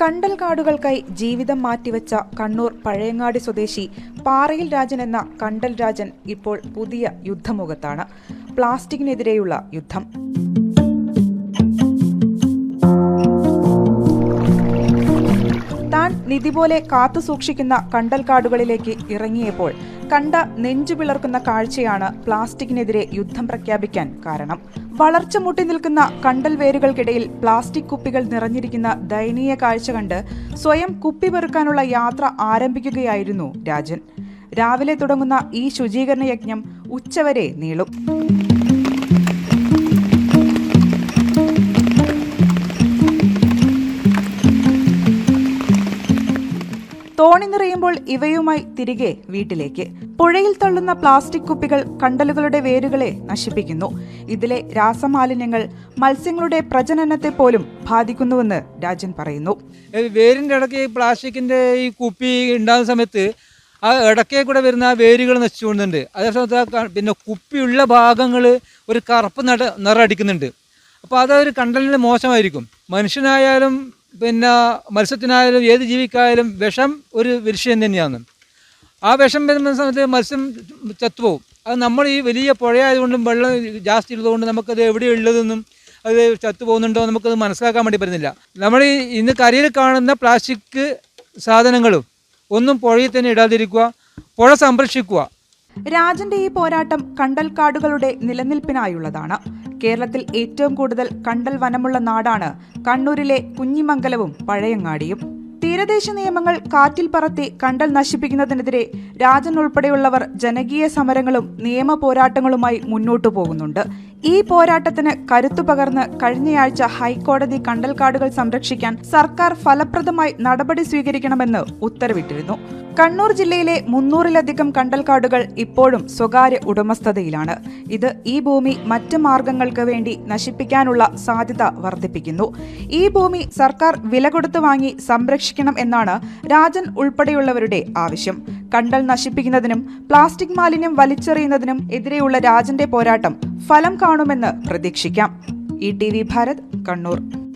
കണ്ടൽ കാടുകൾക്കായി ജീവിതം മാറ്റിവെച്ച കണ്ണൂർ പഴയങ്ങാടി സ്വദേശി പാറയിൽ രാജൻ എന്ന കണ്ടൽ രാജൻ ഇപ്പോൾ പുതിയ യുദ്ധമുഖത്താണ്. പ്ലാസ്റ്റിക്കിനെതിരെയുള്ള യുദ്ധം. താൻ നിധി പോലെ കാത്തു സൂക്ഷിക്കുന്ന കണ്ടൽ കാടുകളിലേക്ക് ഇറങ്ങിയപ്പോൾ കണ്ട നെഞ്ചു പിളർക്കുന്ന കാഴ്ചയാണ് പ്ലാസ്റ്റിക്കിനെതിരെ യുദ്ധം പ്രഖ്യാപിക്കാൻ കാരണം. വളർച്ച മുട്ടി നിൽക്കുന്ന കണ്ടൽ വേരുകൾക്കിടയിൽ പ്ലാസ്റ്റിക് കുപ്പികൾ നിറഞ്ഞിരിക്കുന്ന ദയനീയ കാഴ്ച കണ്ട് സ്വയം കുപ്പി പെറുക്കാനുള്ള യാത്ര ആരംഭിക്കുകയായിരുന്നു രാജൻ. രാവിലെ തുടങ്ങുന്ന ഈ ശുചീകരണ യജ്ഞം ഉച്ചവരെ നീളും. തോണി നിറയുമ്പോൾ ഇവയുമായി തിരികെ വീട്ടിലേക്ക്. പുഴയിൽ തള്ളുന്ന പ്ലാസ്റ്റിക് കുപ്പികൾ കണ്ടലുകളുടെ വേരുകളെ നശിപ്പിക്കുന്നു. ഇതിലെ രാസമാലിന്യങ്ങൾ മത്സ്യങ്ങളുടെ പ്രജനനത്തെ പോലും ബാധിക്കുന്നുവെന്ന് രാജൻ പറയുന്നു. വേരിന്റെ ഇടയ്ക്ക് ഈ പ്ലാസ്റ്റിക്കിന്റെ ഈ കുപ്പി ഉണ്ടാകുന്ന സമയത്ത് ആ ഇടയ്ക്കേ കൂടെ വരുന്ന ആ വേരുകൾ നശിച്ചുകൊണ്ടുണ്ട്. അതേ സമയത്ത് പിന്നെ കുപ്പിയുള്ള ഭാഗങ്ങൾ ഒരു കറുപ്പ് നട നിറ അടിക്കുന്നുണ്ട്. അപ്പോൾ അതൊരു കണ്ടലിന് മോശമായിരിക്കും. മനുഷ്യനായാലും പിന്നെ മത്സ്യത്തിനായാലും ഏത് ജീവിക്കായാലും വിഷം ഒരു വിഷയം തന്നെയാണ്. ആ വിഷം വരുന്ന സമയത്ത് മത്സ്യം ചത്തുപോകും അത് നമ്മൾ ഈ വലിയ പുഴയായതുകൊണ്ടും വെള്ളം ജാസ്തി ഉള്ളതുകൊണ്ട് നമുക്കത് എവിടെയുള്ളതെന്നും അത് ചത്തുപോകുന്നുണ്ടോ നമുക്കത് മനസ്സിലാക്കാൻ വേണ്ടി പറ്റുന്നില്ല. നമ്മൾ ഈ ഇന്ന് കരയിൽ കാണുന്ന പ്ലാസ്റ്റിക് സാധനങ്ങളും ഒന്നും പുഴയിൽ തന്നെ ഇടാതിരിക്കുക പുഴ സംരക്ഷിക്കുക. രാജന്റെ ഈ പോരാട്ടം കണ്ടൽക്കാടുകളുടെ നിലനിൽപ്പിനായുള്ളതാണ്. കേരളത്തിൽ ഏറ്റവും കൂടുതൽ കണ്ടൽ വനമുള്ള നാടാണ് കണ്ണൂരിലെ കുഞ്ഞിമംഗലവും പഴയങ്ങാടിയും. തീരദേശ നിയമങ്ങൾ കാറ്റിൽ പറത്തി കണ്ടൽ നശിപ്പിക്കുന്നതിനെതിരെ രാജൻ ഉൾപ്പെടെയുള്ളവർ ജനകീയ സമരങ്ങളും നിയമ പോരാട്ടങ്ങളുമായി മുന്നോട്ടു പോകുന്നുണ്ട്. ഈ പോരാട്ടത്തിന് കരുത്തു പകർന്ന് കഴിഞ്ഞയാഴ്ച ഹൈക്കോടതി കണ്ടൽക്കാടുകൾ സംരക്ഷിക്കാൻ സർക്കാർ ഫലപ്രദമായി നടപടി സ്വീകരിക്കണമെന്ന് ഉത്തരവിട്ടിരുന്നു. കണ്ണൂർ ജില്ലയിലെ മുന്നൂറിലധികം കണ്ടൽക്കാടുകൾ ഇപ്പോഴും സ്വകാര്യ ഉടമസ്ഥതയിലാണ്. ഇത് ഈ ഭൂമി മറ്റ് മാർഗങ്ങൾക്ക് വേണ്ടി നശിപ്പിക്കാനുള്ള സാധ്യത വർദ്ധിപ്പിക്കുന്നു. ഈ ഭൂമി സർക്കാർ വില കൊടുത്തു വാങ്ങി സംരക്ഷിക്കണം എന്നാണ് രാജൻ ഉൾപ്പെടെയുള്ളവരുടെ ആവശ്യം. കണ്ടൽ നശിപ്പിക്കുന്നതിനും പ്ലാസ്റ്റിക് മാലിന്യം വലിച്ചെറിയുന്നതിനും എതിരെയുള്ള രാജന്റെ പോരാട്ടം ഫലം കാണുമെന്ന് പ്രതീക്ഷിക്കാം. E T V Bharat Kannur.